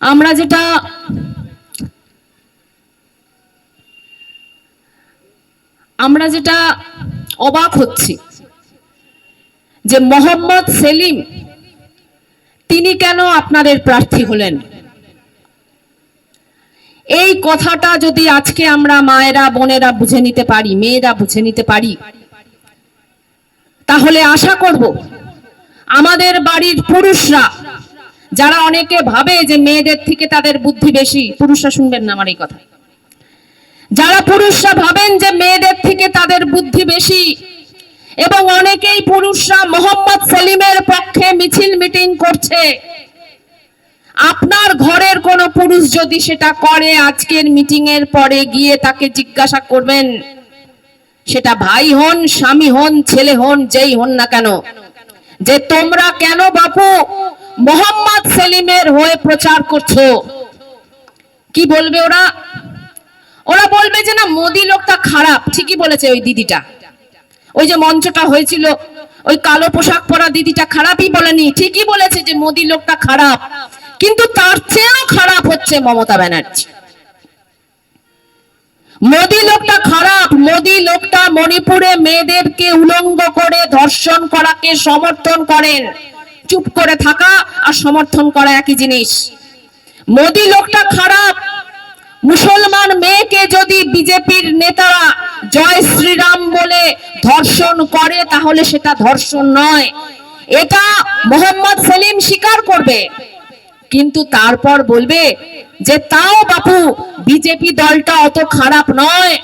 আমরা যেটা আমরা যেটা অবাক হচ্ছি যে মোহাম্মদ সেলিম, তিনি কেন আপনাদের প্রার্থী হলেন? এই কথাটা যদি আজকে আমরা মায়েরা, বোনেরা বুঝে নিতে পারি, মেয়েরা বুঝে নিতে পারি, তাহলে আশা করব আমাদের বাড়ির পুরুষরা যারা অনেকে ভাবে যে মেয়েদের থেকে তাদের বুদ্ধি বেশি, পুরুষরা শুনবেন না আমার এই কথা। যারা পুরুষরা ভাবেন যে মেয়েদের থেকে তাদের বুদ্ধি বেশি, এবং অনেকেই পুরুষরা মোহাম্মদ সেলিমের পক্ষে মিছিল মিটিং করছে, আপনার ঘরের কোন পুরুষ যদি সেটা করে, আজকের মিটিং এর পরে গিয়ে তাকে জিজ্ঞাসা করবেন, সেটা ভাই হন, স্বামী হন, ছেলে হন, যেই হন না কেন, যে তোমরা কেন বাপু মোহাম্মদ সেলিমের হয়ে প্রচার করছ। কি বলবে ওরা? ওরা বলবে যে না, মোদি লোকটা খারাপ, ঠিকই বলেছে ওই দিদিটা। ওই যে মঞ্চটা হয়েছিল, ওই কালো পোশাক পরা দিদিটা খারাপই বলেনি, ঠিকই বলেছে যে মোদি লোকটা খারাপ। কিন্তু তার চেয়েও খারাপ হচ্ছে মমতা ব্যানার্জি। মোদি লোকটা খারাপ, মোদি লোকটা মণিপুরে মেয়েদেরকে উলঙ্গ করে ধর্ষণ করাকে সমর্থন করেন। চুপ করে থাকা আর সমর্থন করা একই জিনিস। মোদি লোকটা খারাপ। মুসলমান মেয়েকে যদি বিজেপির নেতারা জয় শ্রীরাম বলে ধর্ষণ করে, তাহলে সেটা ধর্ষণ নয়। এটা মোহাম্মদ সেলিম স্বীকার করবে। কিন্তু তারপর বলবে যে, তাও বাপু, বিজেপি দলটা অত খারাপ নয়।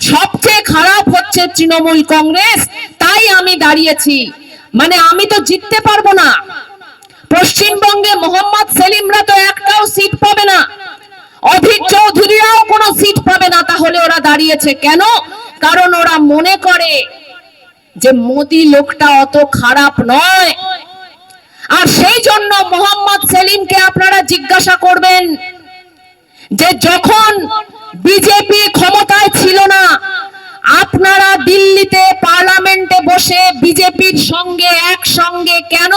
সবচেয়ে খারাপ হচ্ছে তৃণমূল কংগ্রেস, তাই আমি দাঁড়িয়েছি। মানে আমি তো জিততে পারব না। পশ্চিমবঙ্গে মোহাম্মদ সেলিমরা তো একটাও সিট পাবে না। অধীর চৌধুরীরাও কোনো সিট পাবে না। তাহলে ওরা দাঁড়িয়েছে কেন? কারণ ওরা মনে করে যে মোদি লোকটা অত খারাপ নয়। আর সেই জন্য মোহাম্মদ সেলিমকে আপনারা জিজ্ঞাসা করবেন যে যখন বিজেপি ক্ষমতায় ছিল না আপনারা দিল্লিতে পার্লামেন্টে বসে বিজেপির সঙ্গে একসঙ্গে কেন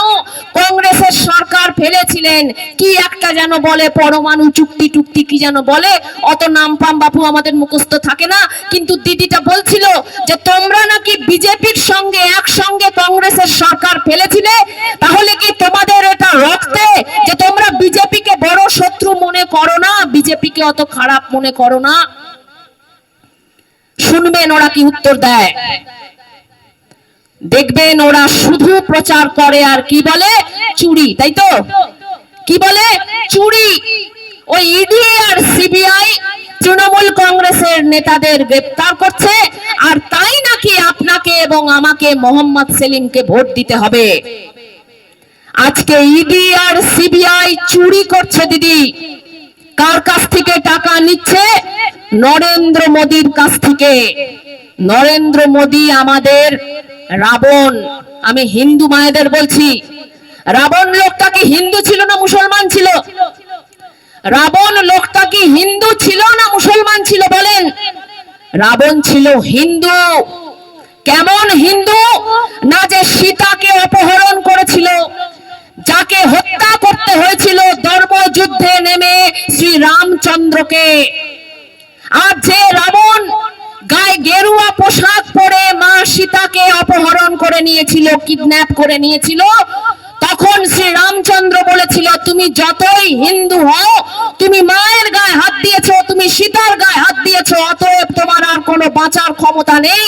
কংগ্রেসের সরকার ফেলেছিলেন? কি একটা যেন বলে পরমাণু চুক্তি টুক্তি কি যেন বলে? অত নাম পাম বাপু আমাদের মুখস্থ থাকে না। কিন্তু দিদিটা বলছিল যে, তোমরা নাকি বিজেপির সঙ্গে একসঙ্গে কংগ্রেসের সরকার ফেলেছিলে? তাহলে কি তোমাদের এটা রক্তে যে তোমরা বিজেপিকে বড় শত্রু মনে করো না? বিজেপিকে অত খারাপ মনে করো না? শুনবেন ওরা কি উত্তর দেয়। দেখবেন ওরা শুধু প্রচার করে আর কি বলে? চুরি, তাই তো? কি বলে? চুরি। ওই ইডি আর সিবিআই তৃণমূল কংগ্রেসের নেতাদের গ্রেপ্তার করছে, আর তাই নাকি আপনাকে এবং আমাকে মোহাম্মদ সেলিমকে ভোট দিতে হবে? আজকে ইডি আর সিবিআই চুরি করছে, দিদি। কার কাছ থেকে টাকা নিচ্ছে? নরেন্দ্র মোদীর কাছ থেকে, নরেন্দ্র মোদী আমাদের রাবণ, আমি হিন্দু মায়েদের বলছি, রাবণ লোকটা কি হিন্দু ছিল না মুসলমান ছিল? রাবণ লোকটা কি হিন্দু ছিল না মুসলমান ছিল বলেন? রাবণ ছিল হিন্দু। কেমন হিন্দু? না যে সীতাকে অপহরণ করেছিল, যাকে হত্যা করতে হয়েছিল ধর্মযুদ্ধে নেমে শ্রী রামচন্দ্রকে আর যে রাবণ গায়ে গেরুয়া পোশাক পরে মা সীতাকে অপহরণ করে নিয়েছিল, কিডন্যাপ করে নিয়েছিল। তখন শ্রী রামচন্দ্র বলেছিল, তুমি যতই হিন্দু হও, তুমি মায়ের গায়ে হাত দিয়েছ, তুমি সীতার গায়ে হাত দিয়েছ, অতএব তোমার আর কোনো বাঁচার ক্ষমতা নেই।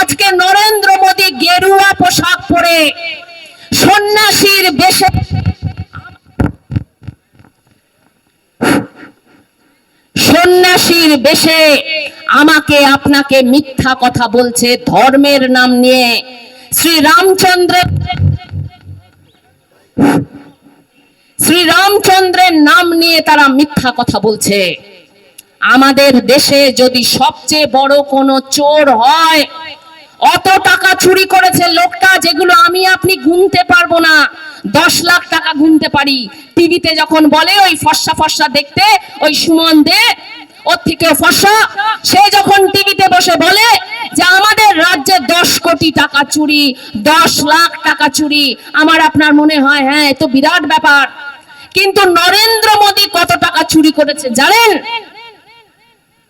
আজকে নরেন্দ্র মোদী গেরুয়া পোশাক পরে সন্ন্যাসীর বেশে সন্ন্যাসীর বেশে আমাকে আপনাকে মিথ্যা কথা বলছে ধর্মের নাম নিয়ে। শ্রী রামচন্দ্র শ্রী রামচন্দ্রের নাম নিয়ে তারা মিথ্যা কথা বলছে। আমাদের দেশে যদি সবচেয়ে বড় কোনো চোর হয় অত টাকা চুরি করেছে লোকটা যেগুলো আমি আপনি গুনতে পারব না। দশ লাখ টাকা গুনতে পারি। টিভিতে যখন বলে ওই ফর্সা ফর্সা দেখতে, ওই সুমন দে, ওর থেকে ফর্সা। সে যখন টিভিতে বসে বলে যে আমাদের রাজ্যে দশ কোটি টাকা চুরি, দশ লাখ টাকা চুরি, আমার আপনার মনে হয় হ্যাঁ এ বিরাট ব্যাপার। কিন্তু নরেন্দ্র মোদী কত টাকা চুরি করেছে জানেন?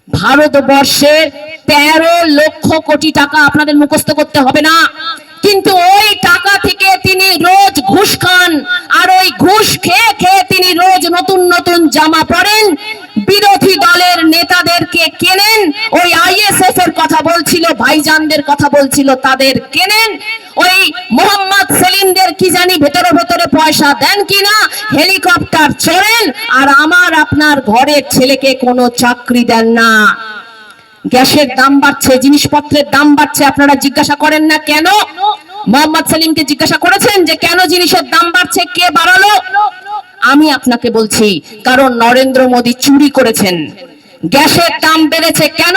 ভারতবর্ষের তেরো লক্ষ কোটি টাকা আপনাদের মুখস্থ করতে হবে না। কিন্তু ওই টাকা থেকে তিনি রোজ ঘুষ খান, আর ওই ঘুষ খেয়ে খেয়ে তিনি রোজ নতুন নতুন জামা পরেন। বিরোধী দলের নেতাদেরকে কেনেন? ওই আইএসএফ এর কথা বলছিল, ভাইজানদের কথা বলছিল, তাদের কেনেন? ওই মোহাম্মদ সেলিমদের কি জানি ভেতরে ভেতরে পয়সা দেন কিনা? হেলিকপ্টার চড়েন আর আমার আপনার ঘরের ছেলেকে কোনো চাকরি দেন না। গ্যাসের দাম বাড়ছে, জিনিসপত্রের দাম বাড়ছে, আপনারা জিজ্ঞাসা করেন না কেন? মোহাম্মদ সেলিমকে জিজ্ঞাসা করেছেন যে কেন জিনিসের দাম বাড়ছে, কে বাড়ালো? আমি আপনাকে বলছি, কারণ নরেন্দ্র মোদী চুরি করেছেন। গ্যাসের দাম বেড়েছে কেন?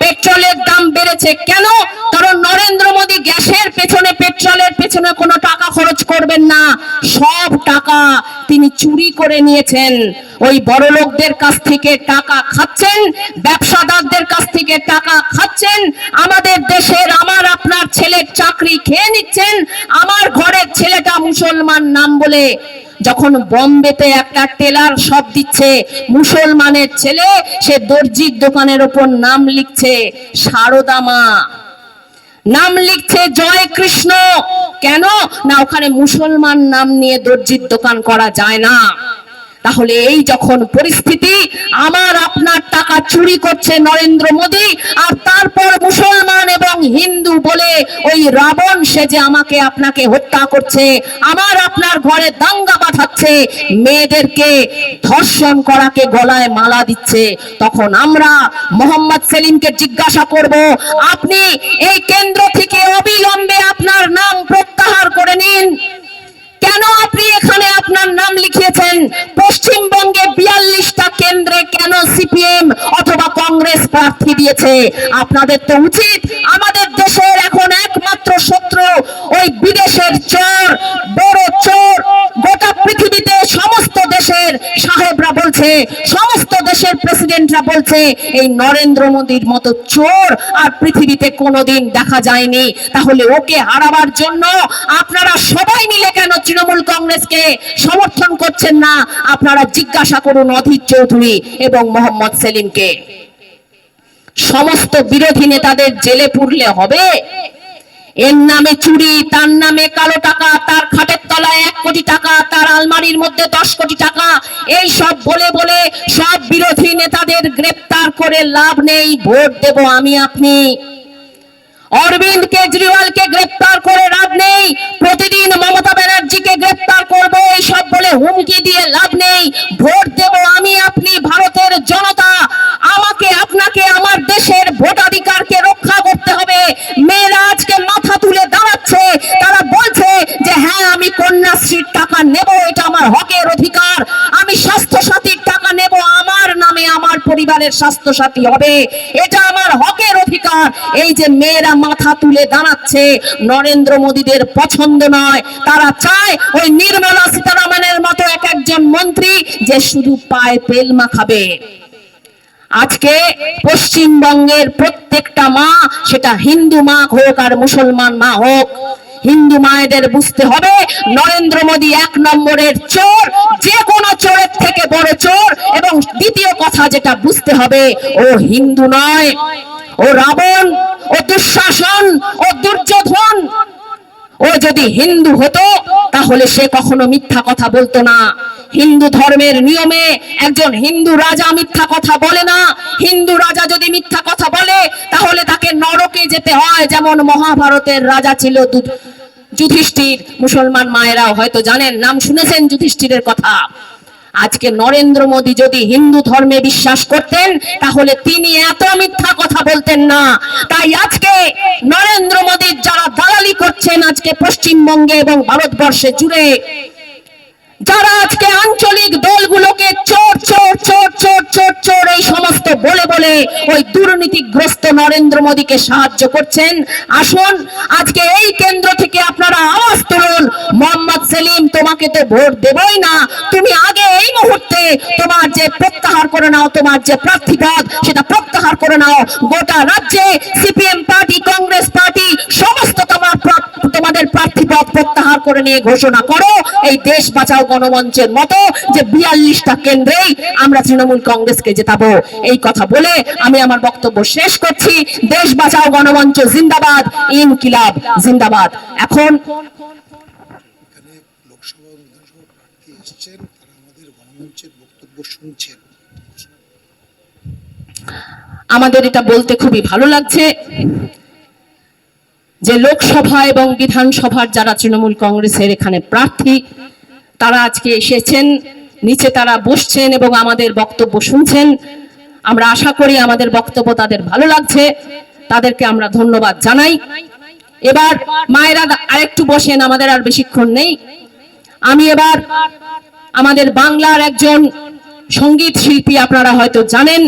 পেট্রোলের দাম বেড়েছে কেন? কারণ নরেন্দ্র মোদী গ্যাসের পেছনে, পেট্রোলের পেছনে কোনো টাকা খরচ করবেন না। সব টাকা তিনি চুরি করে নিয়েছেন। ওই বড় লোকদের কাছ থেকে টাকা খাচ্ছেন, ব্যবসাদারদের কাছ থেকে টাকা খাচ্ছেন, আমাদের দেশের আমার আপনার ছেলের চাকরি খেয়ে নিচ্ছেন, আমার ঘরের ছেলেটা মুসলমান নাম বলে যখন বম্বেতে একটা টেলার সব দিচ্ছে, মুসলমানের ছেলে, সে দর্জির দোকানের ওপর নাম লিখছে, সারদা মা। নাম লিখছে, জয় কৃষ্ণ। কেন? না, ওখানে মুসলমান নাম নিয়ে দর্জির দোকান করা যায় না। তাহলে এই যখন পরিস্থিতি, আমার আপনার টাকা চুরি করছে নরেন্দ্র মোদী, আর তারপর মুসলমান এবং হিন্দু বলে ওই রাবণ সে যে আমাকে আপনাকে হত্যা করছে, আমার আপনার ঘরে দাঙ্গা বাঁধাচ্ছে মেয়েদেরকে ধর্ষণ করাকে গলায় মালা দিচ্ছে, তখন আমরা মোহাম্মদ সেলিমকে জিজ্ঞাসা করব, আপনি এই কেন্দ্র থেকে অবিলম্বে আপনার নাম প্রত্যাহার করে নিন। কেন আপনি এখানে আপনার নাম কংগ্রেস দিয়েছে। আপনাদের তো উচিত আমাদের দেশের এখন একমাত্র শত্রু, ওই বিদেশের চোর, বড় চোর। গোটা পৃথিবীতে সমস্ত দেশের সাহেবরা বলছে, সমস্ত দেশের প্রেসিডেন্টরা বলছে, এই নরেন্দ্র মোদীর মতো চোর আর পৃথিবীতে কোনোদিন দেখা যায়নি। তাহলে ওকে হারাবার জন্য আপনারা সবাই মিলে কেন তৃণমূল কংগ্রেসকে সমর্থন করছেন না? আপনারা জিজ্ঞাসা করুন অধীর চৌধুরী এবং মোহাম্মদ সেলিমকে। সমস্ত বিরোধী নেতাদের জেলে পুরলে হবে। এর নামে চুরি, তার নামে কালো টাকা, তার খাটের তলায় এক কোটি টাকা, তার আলমারির মধ্যে দশ কোটি টাকা, এই সব বলে বলে সব বিরোধী নেতাদের গ্রেপ্তার করে লাভ নেই, ভোট দেব আমি আপনি। অরবিন্দ কেজরিওয়ালকে গ্রেপ্তার করে লাভ নেই। প্রতিদিন মমতা ব্যানার্জিকে গ্রেপ্তার করব, এইসব বলে হুমকি দিয়ে লাভ নেই। ভোট দেব আমি, আপনি ভারতের জনতা। আমাকে, আপনাকে, আমার দেশের ভোটাধিকারকে রক্ষা করতে হবে। মেয়েরা আজকে মাথা তুলে দাঁড়াচ্ছে। তারা বলছে যে হ্যাঁ আমি কন্যাশ্রীর টাকা নেব, এটা আমার হকের অধিকার। আমি স্বাস্থ্য সাথীর টাকা নেব, আমার নামে আমার পরিবারের স্বাস্থ্য সাথী হবে। এটা আমার এই যে মেয়েরা মাথা তুলে দাঁড়াচ্ছে, নরেন্দ্র মোদীদের পছন্দ নয়। তারা চায় ওই নির্মলা সীতারামনের মতো এক একজন মন্ত্রী যে শুধু পায় তেল মাখাবে। আজকে পশ্চিমবঙ্গের প্রত্যেকটা মা, সেটা হিন্দু মা হোক আর মুসলমান মা হোক হিন্দু মায়েদের বুঝতে হবে, নরেন্দ্র মোদী এক নম্বরের চোর যে কোনো চোরের থেকে বড় চোর। এবং দ্বিতীয় কথা যেটা বুঝতে হবে, ও হিন্দু নয়, ও রাবণ, ও দুঃশাসন, ও দুর্যোধন। ও যদি হিন্দু হতো, তাহলে সে কখনো মিথ্যা কথা বলতো না। হিন্দু ধর্মের নিয়মে একজন হিন্দু রাজা মিথ্যা কথা বলে না। হিন্দু রাজা যদি মিথ্যা কথা বলে, তাহলে তাকে নরকে যেতে হয়। যেমন মহাভারতের রাজা ছিল যুধিষ্ঠির। মুসলমান মায়েরাও হয়তো জানেন, নাম শুনেছেন যুধিষ্ঠিরের কথা। আজকে নরেন্দ্র মোদী যদি হিন্দু ধর্মে বিশ্বাস করতেন, তাহলে তিনি এত মিথ্যা কথা বলতেন না। তাই আজকে নরেন্দ্র মোদীর যারা দালালি করছেন, আজকে পশ্চিমবঙ্গে এবং ভারতবর্ষে জুড়ে যারা আজকে আঞ্চলিক দলগুলোকে চোর চোর চোর চোর চোর চোর এই সমস্ত বলে বলে ওই দুর্নীতিগ্রস্ত নরেন্দ্র মোদীকে সাহায্য করছেন, আসুন আজকে এই কেন্দ্র থেকে আপনারা আওয়াজ তুলুন, মোহাম্মদ সেলিম তোমাকে তো ভোট দেবই না, তুমি আগে এই মুহূর্তে তোমার যে প্রত্যাহার করে নাও, তোমার যে প্রার্থীপদ, সেটা প্রত্যাহার করে নাও, গোটা রাজ্যে সিপিএম পার্টি, কংগ্রেস পার্টি, সমস্ত তোমার তোমাদের প্রত্যাহার করে নিয়ে ঘোষণা করো এই দেশ বাঁচাও গণমঞ্চের মতো যে বিয়াল্লিশটা কেন্দ্রেই আমরা তৃণমূল কংগ্রেসকে জেতাবো। এই কথা বলে আমি আমার বক্তব্য শেষ করছি। দেশ বাঁচাও গণমঞ্চ জিন্দাবাদ ইনকিলাব জিন্দাবাদ। এখন লোকসভা বিধানসভা প্রার্থী এসছেন তারা আমাদের গণমঞ্চের বক্তব্য শুনছেন। আমাদের এটা বলতে খুবই ভালো লাগছে। যে লোকসভা এবং বিধানসভার যারা তৃণমূল কংগ্রেসের এখানে প্রার্থী, তারা আজকে এসেছেন, নিচে তারা বসছেন এবং আমাদের বক্তব্য শুনছেন। আমরা আশা করি আমাদের বক্তব্য তাদের ভালো লাগছে। তাদেরকে আমরা ধন্যবাদ জানাই। এবার মায়েরা আরেকটু বসেন, আমাদের আর বেশিক্ষণ নেই। আমি এবার আমাদের বাংলার একজন সংগীত শিল্পী আপনারা হয়তো জানেন,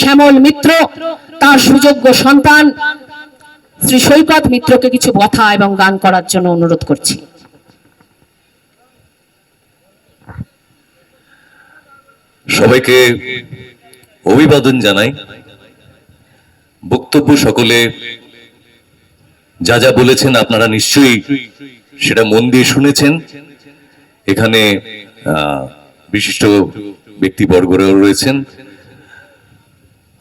শ্যামল মিত্র, তার সুযোগ্য সন্তান। শ্রী সৈকত মিত্রকে কিছু কথা এবং গান করার জন্য অনুরোধ করছি। সবাইকে অভিবাদন জানাই। বক্তব্য সকলে যা যা বলেছেন আপনারা নিশ্চয়ই সেটা মন দিয়ে শুনেছেন। এখানে বিশিষ্ট ব্যক্তিবর্গরাও রয়েছেন।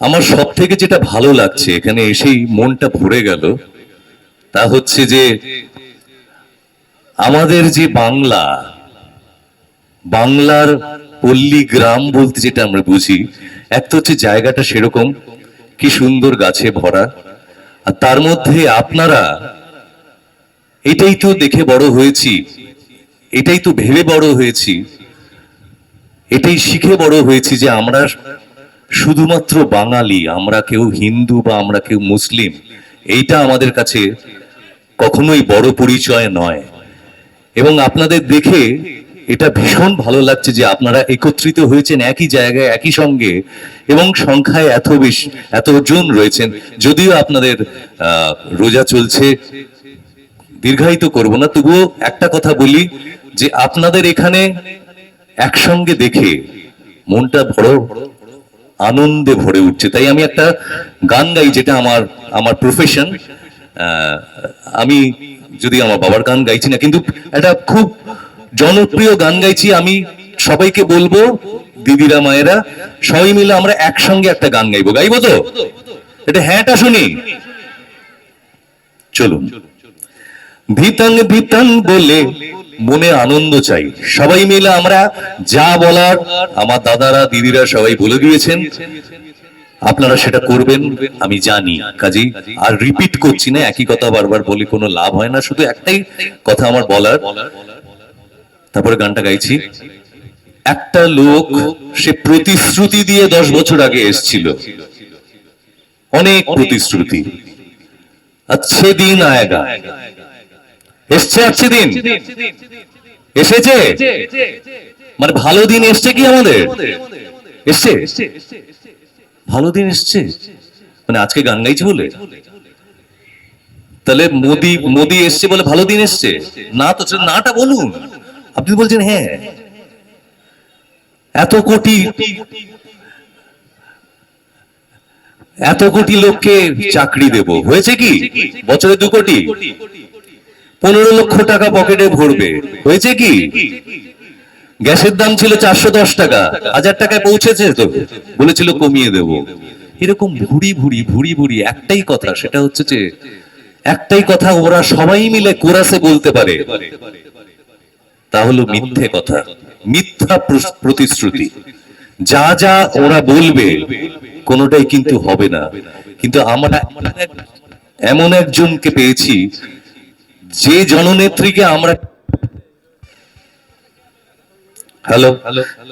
আমার সব থেকে যেটা ভালো লাগছে, এখানে এসেই মনটা ভরে গেল, তা হচ্ছে যে আমাদের যে বাংলা, বাংলার পল্লী গ্রাম বলতে যেটা আমরা বুঝি এক তো হচ্ছে জায়গাটা সেরকম, কি সুন্দর গাছে ভরা, আর তার মধ্যে আপনারা, এটাই তো দেখে বড় হয়েছি, এটাই তো ভেবে বড় হয়েছি, এটাই শিখে বড় হয়েছি যে আমরা শুধুমাত্র বাঙালি, আমরা কেউ হিন্দু বা আমরা কেউ মুসলিম, এইটা আমাদের কাছে কখনোই বড় পরিচয় নয়। এবং আপনাদের দেখে এটা ভীষণ ভালো লাগছে যে আপনারা একত্রিত হয়েছেন একই জায়গায়, একই সঙ্গে, এবং সংখ্যায় এত বেশি, এতজন রয়েছেন। যদিও আপনাদের রোজা চলছে, দীর্ঘায়িত করব না, তবুও একটা কথা বলি যে আপনাদের এখানে একসঙ্গে দেখে মনটা বড় আনন্দে ভরে উঠছে। তাই আমি একটা গান গাই যেটা আমার আমার প্রফেশন আমি যদি আমার বাবার গান গাইছি না, কিন্তু একটা খুব জনপ্রিয় গান গাইছি আমি, সবাইকে বলব, দিদিরা, মায়েরা, সবাই মিলে আমরা একসঙ্গে একটা গান গাইবো। গাইবো তো? এটা হ্যাঁটা শুনি। চলুন। ধিতাং ধিতাং বলে মনে আনন্দ চাই। সবাই মিলে আমরা যা বলার, আমার দাদারা, দিদিরা সবাই বলে দিয়েছেন। আপনারা সেটা করবেন, আমি জানি। কাজী, আর রিপিট করছি না, একই কথা বারবার বলে, কোনো লাভ হয় না, শুধু একটাই কথা আমার বলার। তারপরে গানটা গাইছি। একটা লোক, সে প্রতিশ্রুতি দিয়ে দশ বছর আগে এসছিল। অনেক প্রতিশ্রুতি। আচ্ছা দিন আয়গা। এসছে আসছে দিন। এসেছে? মানে ভালো দিন এসছে কি আমাদের? এসছে? ভালো দিন এসছে? মানে আজকে গান গাইছে বলে? তাহলে মোদি মোদি এসছে বলে ভালো দিন এসছে? না তো নাটা বলুন। আপনি বলছেন হ্যাঁ। এত কোটি এত কোটি লোককে চাকরি দেব। হয়েছে কি? বছরে দু কোটি? পনেরো লক্ষ টাকা পকেটে ভরবে। হয়েছে কি? গ্যাসের দাম ছিল চারশো দশ টাকা। হাজার টাকায় পৌঁছেছে তো। বলেছিল কমিয়ে দেব। এরকম ভুড়ি ভুড়ি ভুড়ি ভুড়ি, একটাই কথা, সেটা হচ্ছে যে, একটাই কথা ওরা সবাই মিলে কোরাসে বলতে পারে। তা হলো মিথ্যে কথা, মিথ্যা প্র- প্রতিশ্রুতি। যা যা ওরা বলবে, কোনোটাই কিন্তু হবে না। কিন্তু আমরা এমন একজনকে পেয়েছি যে জননেত্রীকে আমরা হ্যালো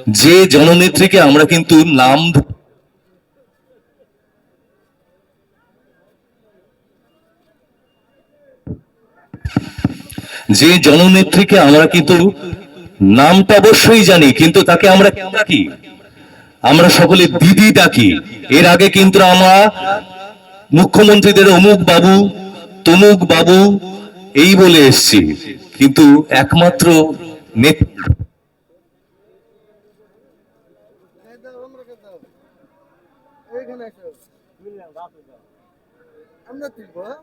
যে জননেত্রীকে আমরা কিন্তু নাম যে জননেত্রীকে আমরা কিন্তু নামটা অবশ্যই জানি কিন্তু তাকে আমরা কি ডাকি। আমরা সকলে দিদি ডাকি। এর আগে কিন্তু আমরা মুখ্যমন্ত্রীদের অমুক বাবু তমুক বাবু এই বলে এসছি কিন্তু একমাত্র হ্যাঁ?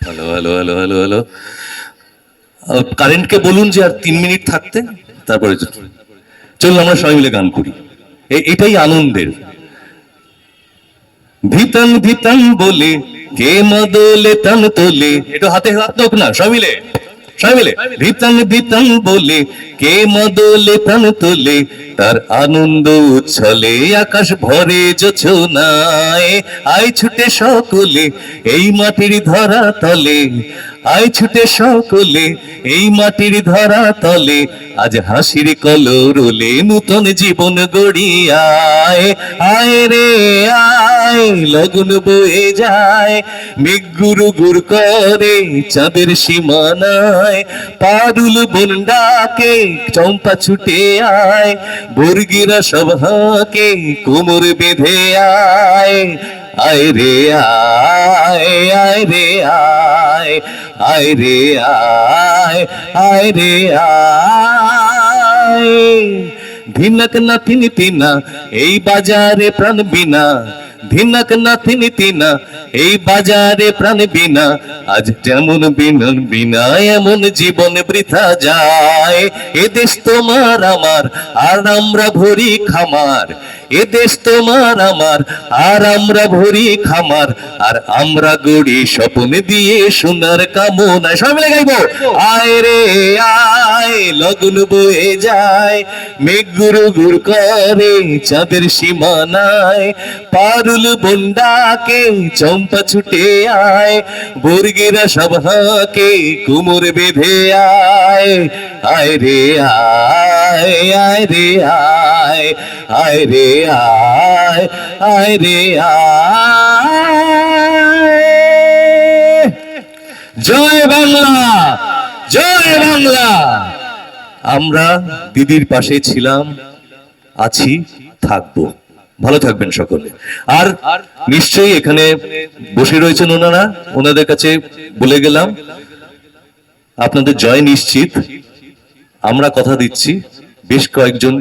Hello hello hello hello hello কারেন্টকে বলুন যে আর তিন মিনিট থাকতে, তারপরে চলুন, আমরা সবাই মিলে গান করি। এটাই আনন্দের। ভিতন ভিতন বলে, কে মদলে তন তোলে? একটু হাতে হাত দোক না, সবাই মিলে। সবাই মিলে। ভিতন ভিতন বলে, কে মদলে তন তোলে? তার আনন্দ উচ্ছলে, আকাশ ভরে জোছনায় আয় ছুটে সকলে, এই মাটির ধরা তলে। আয় ছুটে সকলে, এই মাটির ধরা তলে, আজ হাসির কলরলে নূতন জীবন গড়িয়ায় আয় রে, আয়, লগন বয়ে যায়। মেঘগুরু গুর করে চাঁদের সীমানায়, পারুল বন্ডাকে চম্পা ছুটে আয়, বর্গিরা সভাকে কোমর বেঁধে আয়। আয় রে আয় আয় রে আয় আয় রে আয় আয় রে আয় ভিনক না তিনি তিনা এই বাজারে প্রাণ বিনা ধিনক না তিনি এই বাজারে প্রাণ বিনা। আজ যেমন বিনন বিনা এমন জীবন বৃথা যায়। এ দেশ তোমার আমার, আর আমরা ভরি খামার। এ দেশ তোমার আমার, আর আমরা ভরি খামার। আর আমরা গড়ি স্বপ্ন দিয়ে সোনার কামনা। সবাই মিলে গাইবো, আয় রে, আয়, লগ্ন বয়ে যায়। মেঘ গুরু গুর করে চাঁদের সীমানায়। পারুল বন্ডাকে চম্পা ছুটে আয়, বর্গিরা সভাকে কুমোর বেঁধে আয়। আয় রে আয় আয় রে আয় আয় রে আয় আয় রে আয়। জয় বাংলা জয় বাংলা। আমরা দিদির পাশে ছিলাম, আছি, থাকব। ভালো থাকবেন সকলে। আর নিশ্চয়ই এখানে বসে রয়েছেন ওনারা। ওনাদের কাছে বলে গেলাম, আপনাদের জয় নিশ্চিত। আমরা কথা দিচ্ছি, বেশ কয়েকজন।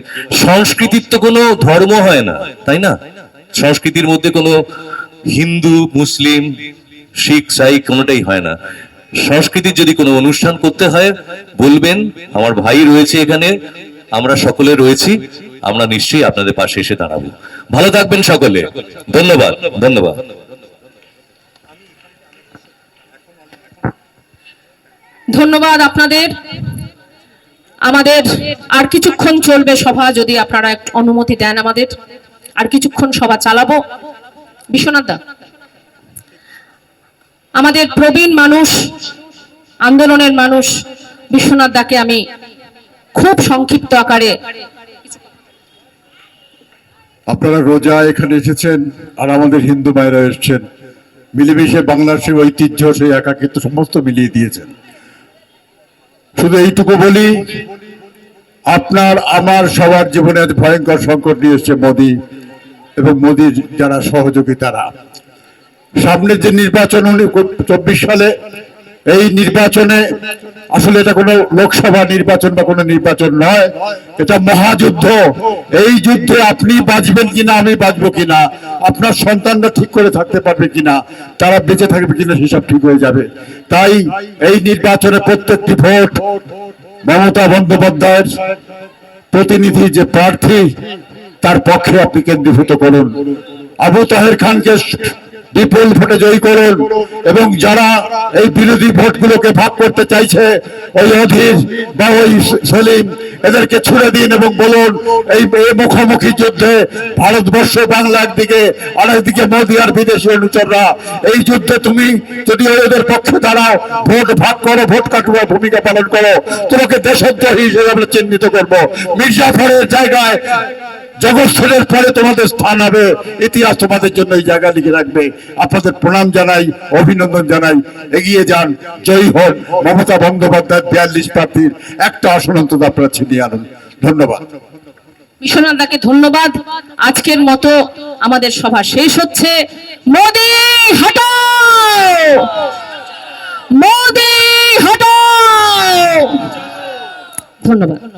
সংস্কৃতির তো কোনো ধর্ম হয় না, তাই না? সংস্কৃতির মধ্যে কোনো হিন্দু, মুসলিম, শিখ সাই কোনোটাই হয় না। সংস্কৃতির যদি কোনো অনুষ্ঠান করতে হয়, বলবেন, আমার ভাই রয়েছে এখানে আমরা সকলে রয়েছি, আমরা নিশ্চয়ই আপনাদের পাশে এসে দাঁড়াবো। ভালো থাকবেন সকলে। ধন্যবাদ ধন্যবাদ। ধন্যবাদ আপনাদের। আমাদের আর কিছুক্ষণ চলবে সভা, যদি আপনারা অনুমতি দেন আমাদের। আর কিছুক্ষণ সভা চালাবো। বিশ্বনাথ দা, আমাদের প্রবীণ মানুষ, আন্দোলনের মানুষ বিশ্বনাথ দাকে আমি খুব সংক্ষিপ্ত আকারে। আপনারা রোজা এখানে এসেছেন আর আমাদের হিন্দু মায়েরা এসেছেন। মিলেমিশে বাংলার সেই ঐতিহ্য, সেই একাকিত্ব সমস্ত মিলিয়ে দিয়েছেন। শুধু এইটুকু বলি, আপনার, আমার সবার জীবনে আজ ভয়ঙ্কর সংকট নিয়ে এসছে মোদী এবং মোদীর যারা সহযোগী তারা। সামনের যে নির্বাচন চব্বিশ সালে এই নির্বাচনে আসলে এটা কোনো লোকসভা নির্বাচন বা কোনো নির্বাচন নয়, এটা মহাযুদ্ধ। এই যুদ্ধে আপনি বাঁচবেন কিনা, আমি বাঁচবো কিনা, আপনার সন্তানরা ঠিক করে থাকতে পারবে কিনা, তারা বেঁচে থাকবে কিনা সেসব ঠিক হয়ে যাবে। তাই এই নির্বাচনে প্রত্যেকটি ভোট মমতা বন্দ্যোপাধ্যায়ের প্রতিনিধি যে প্রার্থী, তার পক্ষে আপনি কেন্দ্রীভূত করুন। আবু তাহের খানকে বিপুল ভোটে জয়ী করুন। এবং যারা এই বিরোধী ভোটগুলোকে ভাগ করতে চাইছে, ওই অধীর বা ওই সলিম, এদেরকে ছুড়ে দিন এবং বলুন, এই মুখোমুখি যুদ্ধে ভারতবর্ষ বাংলার দিকে আর একদিকে মোদী আর বিদেশি অনুচররা। এই যুদ্ধে তুমি যদি ওদের পক্ষে দাঁড়াও, ভোট ভাগ করো, ভোট কাটুয়া ভূমিকা পালন করো, তোমাকে দেশদ্রোহী হিসেবে আমরা চিহ্নিত করব। মির্জাফরের জায়গায় জগৎসরের পরে তোমাদের স্থান হবে। ইতিহাস তোমাদের জন্য এই জায়গা লিখে রাখবে। আপনাদের প্রণাম জানাই, অভিনন্দন জানাই। এগিয়ে যান। জয়ী হন মমতা বন্দ্যোপাধ্যায় বিয়াল্লিশ প্রার্থীর একটা আসন অন্তত আপনারা ছিনিয়ে আনুন। ধন্যবাদ। বিশ্বনাথ দাকে ধন্যবাদ। আজকের মতো আমাদের সভা শেষ হচ্ছে। মোদি হটাও মোদি হটাও ধন্যবাদ।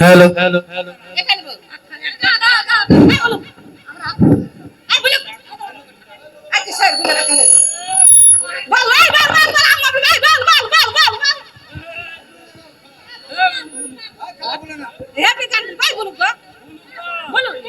হ্যালো। হ্যালো হ্যালো হ্যাপি কান্ড ভাই বলুক বলুন।